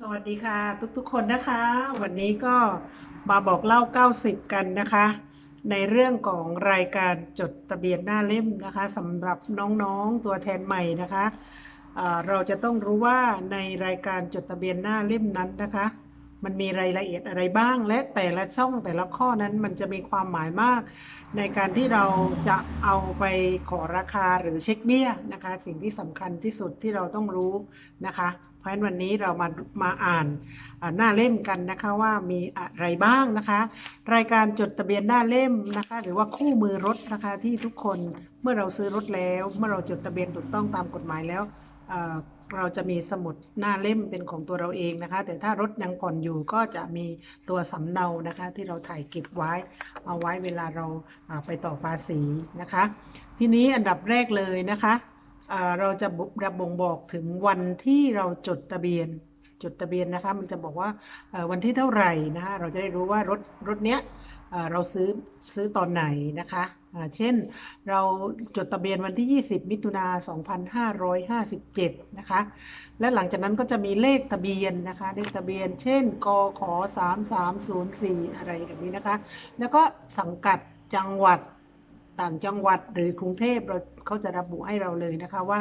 สวัสดีค่ะ ทุกๆคนนะคะ วันนี้ก็มาบอกเล่า 90 กันนะคะ ในเรื่องของรายการจดทะเบียนหน้าเล่มนะคะสำหรับน้องๆตัวแทนใหม่นะคะเเราจะต้องรู้ว่าในรายการจดทะเบียนหน้าเล่มนั้นนะคะ มันมีรายละเอียดอะไรบ้าง และแต่ละช่องแต่ละข้อนั้นมันจะมีความหมายมาก ในการที่เราจะเอาไปขอราคาหรือเช็คเบี้ยนะคะ สิ่งที่สำคัญที่สุดที่เราต้องรู้นะคะ ราะฉะนั้นวันนี้เรามามาอ่านหน้าเล่มกันนะคะว่ามีอะไรบ้างนะคะ รายการจดทะเบียนหน้าเล่มนะคะ หรือว่าคู่มือรถนะคะที่ทุกคนเมื่อเราซื้อรถแล้ว เมื่อเราจดทะเบียนถูกต้องตามกฎหมายแล้วเราจะมีสมุดหน้าเล่มเป็นของตัวเราเองนะคะ แต่ถ้ารถยังผ่อนอยู่ก็จะมีตัวสำเนานะคะ ที่เราถ่ายเก็บไว้เอาไว้เวลาเราไปต่อภาษีนะคะ ทีนี้อันดับแรกเลยนะคะ เราจะระบ่งบอกถึงวันที่เราจดทะเบียนจดทะเบียนนะคะมันจะบอกว่าวันที่เท่าไหร่นะคะเราจะได้รู้ว่ารถรถเนี้ยเราซื้อซื้อตอนไหนนะคะเช่นเราจดทะเบียนวันที่ 20 มิถุนา2557 นะคะและหลังจากนั้นก็จะมีเลขทะเบียนนะคะเลขทะเบียน เช่นกข3304 อะไรแบบนี้นะคะ แล้วก็สังกัดจังหวัด ต่างจังหวัดหรือกรุงเทพเราเขาจะระบุให้เราเลยนะคะว่า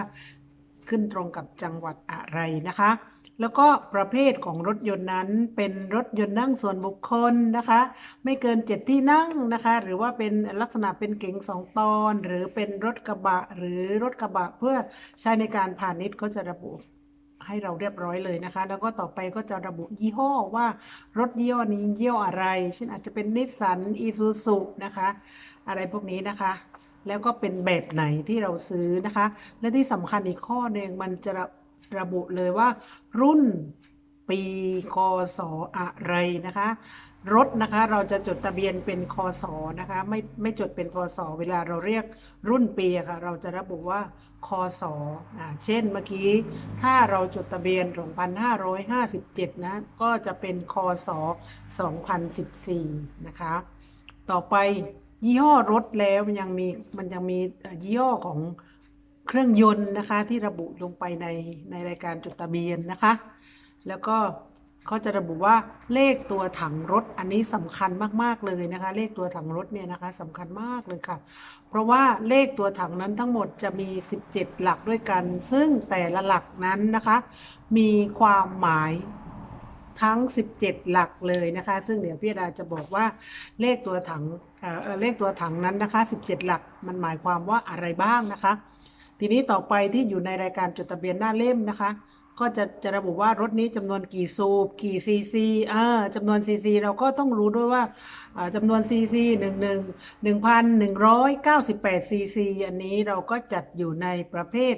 ขึ้นตรงกับจังหวัดอะไรนะคะ แล้วก็ประเภทของรถยนต์นั้นเป็นรถยนต์นั่งส่วนบุคคลนะคะ ไม่เกินเจ็ดที่นั่งนะคะ หรือว่าเป็นลักษณะเป็นเก๋งสองตอน หรือเป็นรถกระบะหรือรถกระบะเพื่อใช้ในการพาณิชย์ก็จะระบุให้เราเรียบร้อยเลยนะคะ แล้วก็ต่อไปก็จะระบุยี่ห้อว่ารถยี่ห้อนี้ยี่ห้ออะไร เช่นอาจจะเป็นนิสสันอีซูซุนะคะ อะไรพวกนี้นะคะ แล้วก็เป็นแบบไหนที่เราซื้อนะคะ และที่สำคัญอีกข้อหนึ่งมันจะระระบุเลยว่า รุ่นปีคศอะไรนะคะรถนะคะเราจะจดทะเบียนเป็นคศนะคะไม่ไม่จดเป็นพศเวลาเราเรียกรุ่นปีะค่ะเราจะระบุว่าคศอ่าเช่นเมื่อกี้ถ้าเราจดทะเบียน2557นะก็จะเป็นคศ2014นะคะต่อไป ยี่ห้อรถแล้วมันยังมีมันยังมียี่ห้อของเครื่องยนต์นะคะ ที่ระบุลงไปในในรายการจดทะเบียนนะคะ แล้วก็เขาจะระบุว่าเลขตัวถังรถอันนี้สำคัญมากๆเลยนะคะ เลขตัวถังรถเนี่ยนะคะสำคัญมากเลยค่ะ เพราะว่าเลขตัวถังนั้นทั้งหมดจะมี 17 หลักด้วยกัน ซึ่งแต่ละหลักนั้นนะคะ มีความหมาย ทั้ง 17 หลักเลยนะคะ ซึ่งเดี๋ยวพี่ดาจะบอกว่าเลขตัวถังเอ่อเลขตัวถังนั้นนะคะ 17 หลักมันหมายความว่าอะไรบ้างนะคะ ทีนี้ต่อไปที่อยู่ในรายการจดทะเบียนหน้าเล่มนะคะ ก็จะจะระบุว่ารถนี้จำนวนกี่สูบกี่ซีซีเออจำนวนซีซีเราก็ต้องรู้ด้วยว่าอ่าจำนวนซีซีหนึ่งหนึ่งหนึ่งพันหนึ่งร้อยเก้าสิบแปดซีซีอันนี้เราก็จัดอยู่ในประเภท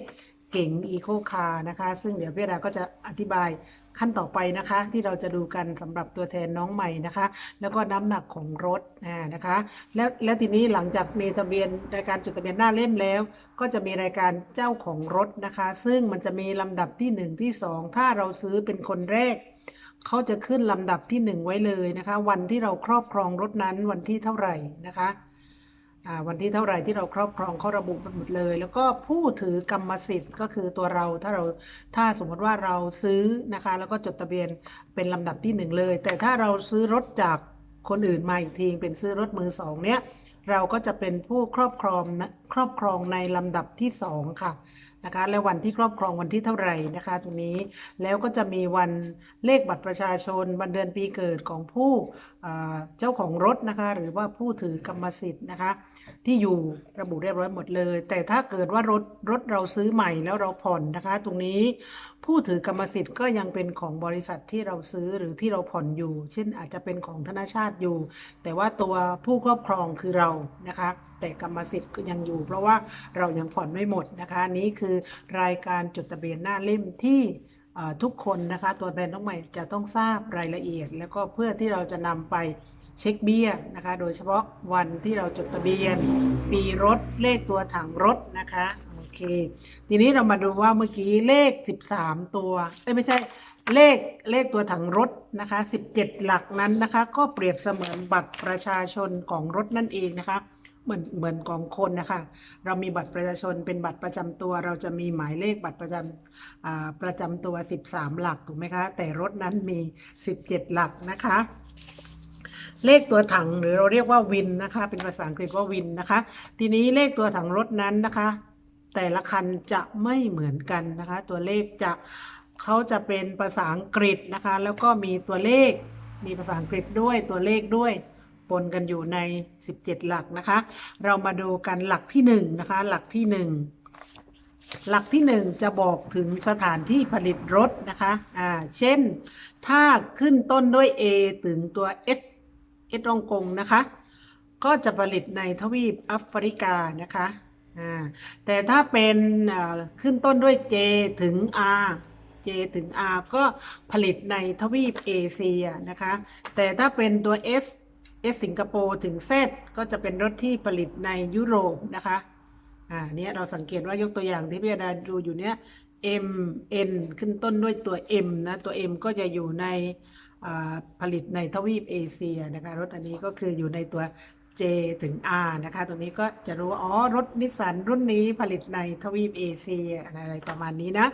เก๋งอีโคคาร์นะคะ ซึ่งเดี๋ยวพี่ดาก็จะอธิบาย ขั้นต่อไปนะคะ ที่เราจะดูกันสำหรับตัวแทนน้องใหม่นะคะ แล้วก็น้ำหนักของรถอ่านะคะ แล้วแล้วทีนี้หลังจากมีทะเบียนรายการจดทะเบียนหน้าเล่มแล้ว ก็จะมีรายการเจ้าของรถนะคะ ซึ่งมันจะมีลำดับที่ 1 ที่ 2 ถ้าเราซื้อเป็นคนแรกเขาจะขึ้นลำดับที่ 1 ไว้เลยนะคะ วันที่เราครอบครองรถนั้นวันที่เท่าไหร่นะคะ วันที่เท่าไหร่ที่เราครอบครองเขาระบุหมดเลย แล้วก็ผู้ถือกรรมสิทธิ์ก็คือตัวเราถ้าเราถ้าสมมติว่าเราซื้อนะคะ แล้วก็จดทะเบียนเป็นลำดับที่หนึ่งเลย แต่ถ้าเราซื้อรถจากคนอื่นมาอีกทีเป็นซื้อรถมือสองเนี้ยเราก็จะเป็นผู้ครอบครองครอบครองในลำดับที่2ค่ะ นะคะ และวันที่ครอบครองวันที่เท่าไหร่นะคะตรงนี้แล้วก็จะมีวันเลขบัตรประชาชนวันเดือนปีเกิดของผู้เจ้าของรถนะคะ หรือว่าผู้ถือกรรมสิทธิ์นะคะ ที่อยู่ระบุเรียบร้อยหมดเลย แต่ถ้าเกิดว่ารถรถเราซื้อใหม่แล้วเราผ่อนนะคะ ตรงนี้ ผู้ถือกรรมสิทธิ์ก็ยังเป็นของบริษัทที่เราซื้อหรือที่เราผ่อนอยู่ เช่นอาจจะเป็นของธนาชาติอยู่ แต่ว่าตัวผู้ครอบครองคือเรานะคะ แต่กรรมสิทธิ์ยังอยู่ เพราะว่าเรายังผ่อนไม่หมดนะคะนี้คือรายการจดทะเบียนหน้าเล่มที่ทุกคนนะคะ ตัวแทนน้องใหม่จะต้องทราบรายละเอียด แล้วก็เพื่อที่เราจะนำไปเช็คเบี้ยนะคะ โดยเฉพาะวันที่เราจดทะเบียน ปีรถเลขตัวถังรถนะคะ เค ทีนี้เรามาดูว่าเมื่อกี้เลข 13 ตัวเอ้ยไม่ใช่เลขเลขตัวถังรถนะคะ 17 หลักนั้นนะคะ ก็เปรียบเสมือนบัตรประชาชนของรถนั่นเองนะคะ เหมือนเหมือนของคนนะคะ เรามีบัตรประชาชนเป็นบัตรประจำตัว เราจะมีหมายเลขบัตรประจำประจำตัว 13 หลักถูกไหมคะ แต่รถนั้นมี 17 หลักนะคะ เลขตัวถังหรือเราเรียกว่าวินนะคะ เป็นภาษาอังกฤษว่าวินนะคะ ทีนี้เลขตัวถังรถนั้นนะคะ แต่ละคันจะไม่เหมือนกันนะคะ ตัวเลขจะเขาจะเป็นภาษาอังกฤษนะคะ แล้วก็มีตัวเลขมีภาษาอังกฤษด้วยตัวเลขด้วยปนกันอยู่ใน 17 หลักนะคะ เรามาดูกันหลักที่1นะคะ หลักที่ 1 หลักที่ 1 จะบอกถึงสถานที่ผลิตรถนะคะอ่าเช่น ถ้าขึ้นต้นด้วย A ถึงตัว S S ฮ่องกงนะคะ ก็จะผลิตในทวีปแอฟริกานะคะ แต่ถ้าเป็นขึ้นต้นด้วย J ถึง R J ถึง R ก็ผลิตในทวีปเอเชียนะคะ แต่ถ้าเป็นตัว S S สิงคโปร์ถึง Z ก็จะเป็นรถที่ผลิตในยุโรปนะคะอ่าเนี้ยเราสังเกตว่ายกตัวอย่างที่พี่อาดาดูอยู่เนี้ย M N ขึ้นต้นด้วยตัว M นะตัว M ก็จะอยู่ในผลิตในทวีปเอเชียนะคะรถอันนี้ก็คืออยู่ในตัว J ถึง R นะคะ ตรงนี้ก็จะรู้ว่าอ๋อ รถนิสสันรุ่นนี้ผลิตในทวีปเอเชียอะไรประมาณนี้นะ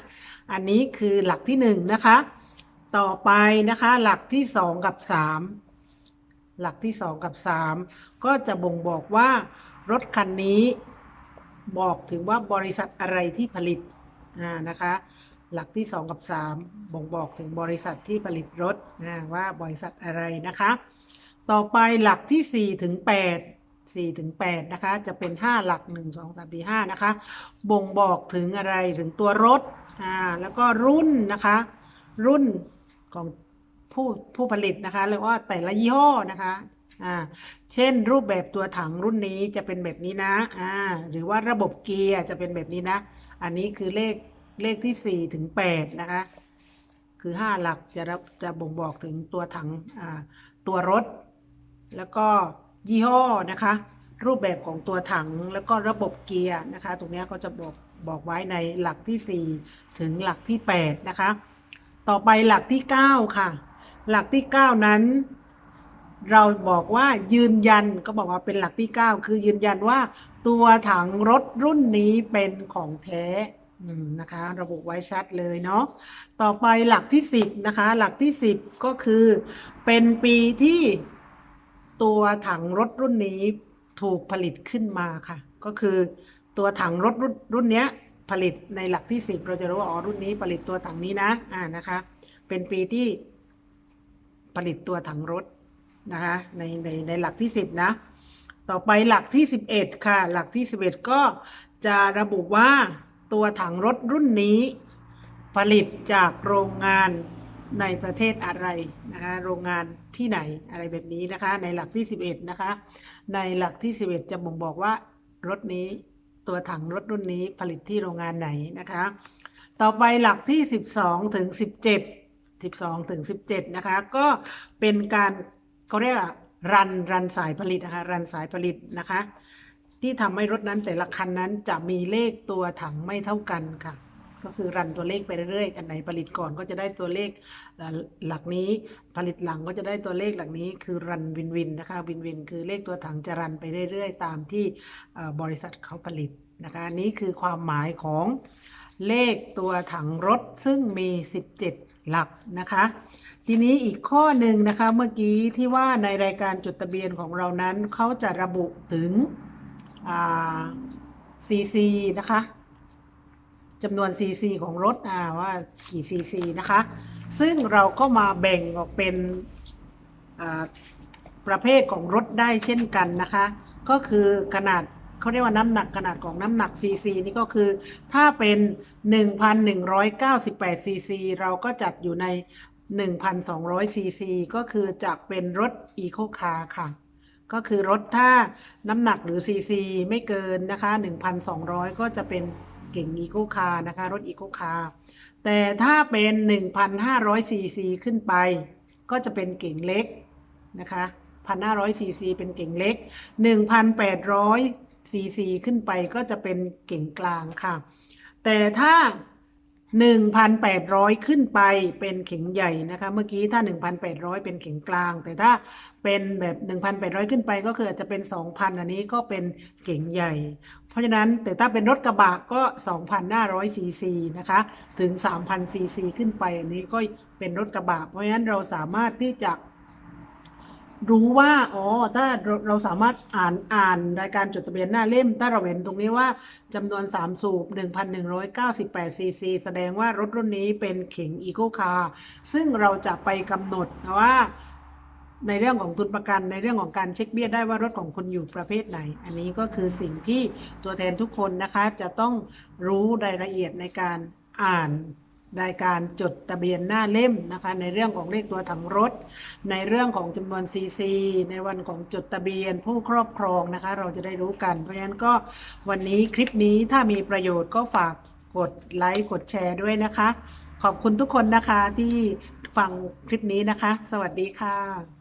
อันนี้คือหลักที่หนึ่งนะคะ ต่อไปนะคะ หลักที่สองกับสามหลักที่สองกับสามก็จะบ่งบอกว่ารถคันนี้บอกถึงว่าบริษัทอะไรที่ผลิตอ่านะคะ หลักที่สองกับสามบ่งบอกถึงบริษัทที่ผลิตรถว่าบริษัทอะไรนะคะ ต่อไปหลักที่4ถึง8 4ถึง8นะคะ จะเป็น5หลัก1 2 3 4 5นะคะ บ่งบอกถึงอะไรถึงตัวรถอ่าแล้วก็รุ่นนะคะ รุ่นของผู้ผู้ผลิตนะคะเรียกว่าแต่ละยี่ห้อนะคะอ่าเช่นรูปแบบตัวถังรุ่นนี้จะเป็นแบบนี้นะอ่าหรือว่าระบบเกียร์จะเป็นแบบนี้นะ อันนี้คือเลขเลขที่4ถึง8นะคะ คือ5หลักจะรับจะบ่งบอกถึงตัวถังอ่าตัวรถ แล้วก็ยี่ห้อนะคะ รูปแบบของตัวถังแล้วก็ระบบเกียร์นะคะ ตรงนี้เขาจะบอกบอกไว้ในหลักที่ 4 ถึงหลักที่ 8 นะคะ ต่อไปหลักที่ 9 ค่ะ หลักที่ 9 นั้น เราบอกว่ายืนยันก็บอกว่าเป็นหลักที่ 9 คือยืนยันว่าตัวถังรถรุ่นนี้เป็นของแท้นะคะ ระบุไว้ชัดเลยเนาะต่อไปหลักที่ 10 นะคะ หลักที่ 10 ก็คือเป็นปีที่ ตัวถังรถรุ่นนี้ถูกผลิตขึ้นมาค่ะ ก็คือตัวถังรถรุ่นรุ่นเนี้ยผลิตในหลักที่ 10 เราจะรู้ว่าอ๋อรุ่นนี้ผลิตตัวถังนี้นะอ่านะคะ เป็นปีที่ผลิตตัวถังรถนะคะในในในหลักที่ 10 นะ ต่อไปหลักที่ 11 ค่ะ หลักที่ 11 ก็จะระบุว่าตัวถังรถรุ่นนี้ ผลิตจากโรงงาน ในประเทศอะไรนะคะโรงงานที่ไหนอะไรแบบนี้นะคะ ในหลักที่ 11 นะคะ ในหลักที่ 11 จะบ่งบอกว่ารถนี้ตัวถังรถรุ่นนี้ผลิตที่โรงงานไหนนะคะ ต่อไปหลักที่ 12 ถึง 17 12 ถึง 17 นะคะ ก็เป็นการเขาเรียกรันรันสายผลิตนะคะรันสายผลิตนะคะ ที่ทำให้รถนั้นแต่ละคันนั้นจะมีเลขตัวถังไม่เท่ากันค่ะ ก็คือรันตัวเลขไปเรื่อยๆ อันไหนผลิตก่อนก็จะได้ตัวเลขหลักนี้ ผลิตหลังก็จะได้ตัวเลขหลักนี้ คือรันวินวินนะคะวินวินคือเลขตัวถังจะรันไปเรื่อยๆ ตามที่บริษัทเขาผลิตนะคะอันนี้คือความหมายของเลขตัวถังรถซึ่งมี 17 หลักนะคะ ทีนี้อีกข้อหนึ่งนะคะเมื่อกี้ที่ว่าในรายการจดทะเบียนของเรานั้นเขาจะระบุถึง CC นะคะ จำนวน CC ของรถว่ากี่ CC นะคะ ซึ่งเราก็มาแบ่งออกเป็นประเภทของรถได้เช่นกันนะคะ ก็คือขนาดเขาเรียกว่าน้ำหนักขนาดของน้ำหนัก CC นี่ก็คือ ถ้าเป็น 1,198 CC เราก็จัดอยู่ใน 1,200 CC ก็คือจะเป็นรถ Eco Car ค่ะก็คือรถถ้าน้ำหนักหรือ CC ไม่เกินนะคะ 1,200 ก็จะเป็น เก่งอีโคคาร์นะคะรถอีโคคาร์แต่ถ้าเป็น 1,500 CC ขึ้นไป ก็จะเป็นเก่งเล็กนะคะ1,500 CC เป็นเก่งเล็ก 1,800 CC ขึ้นไปก็จะเป็นเก่งกลางค่ะ แต่ถ้า 1,800 ขึ้นไปเป็นเข็งใหญ่นะคะ เมื่อกี้ถ้า 1,800 เป็นเข็งกลาง แต่ถ้าเป็นแบบ 1,800 ขึ้นไปก็คืออาจจะเป็น 2,000 อันนี้ก็เป็นเข็งใหญ่ เพราะฉะนั้นแต่ถ้าเป็นรถกระบะก็ 2,500ซีซีนะคะ ถึง 3,000ซีซีขึ้นไป อันนี้ก็เป็นรถกระบะ เพราะฉะนั้นเราสามารถที่จะ รู้ว่าอ๋อถ้าเราสามารถอ่านอ่านรายการจดทะเบียนหน้าเล่ม ถ้าเราเห็นตรงนี้ว่าจำนวน 3 สูบ 1,198 ซีซี แสดงว่ารถรุ่นนี้เป็นเข็งอีโคคาร์ซึ่งเราจะไปกำหนดว่าในเรื่องของทุนประกันในเรื่องของการเช็คเบี้ยได้ว่ารถของคุณอยู่ประเภทไหน อันนี้ก็คือสิ่งที่ตัวแทนทุกคนนะคะจะต้องรู้รายละเอียดในการอ่าน รายการจดทะเบียนหน้าเล่มนะคะ ในเรื่องของเลขตัวถังรถ ในเรื่องของจำนวนซีซีในวันของจดทะเบียนผู้ครอบครองนะคะ เราจะได้รู้กัน เพราะฉะนั้นก็วันนี้คลิปนี้ถ้ามีประโยชน์ก็ฝากกดไลค์กดแชร์ด้วยนะคะ ขอบคุณทุกคนนะคะที่ฟังคลิปนี้นะคะ สวัสดีค่ะ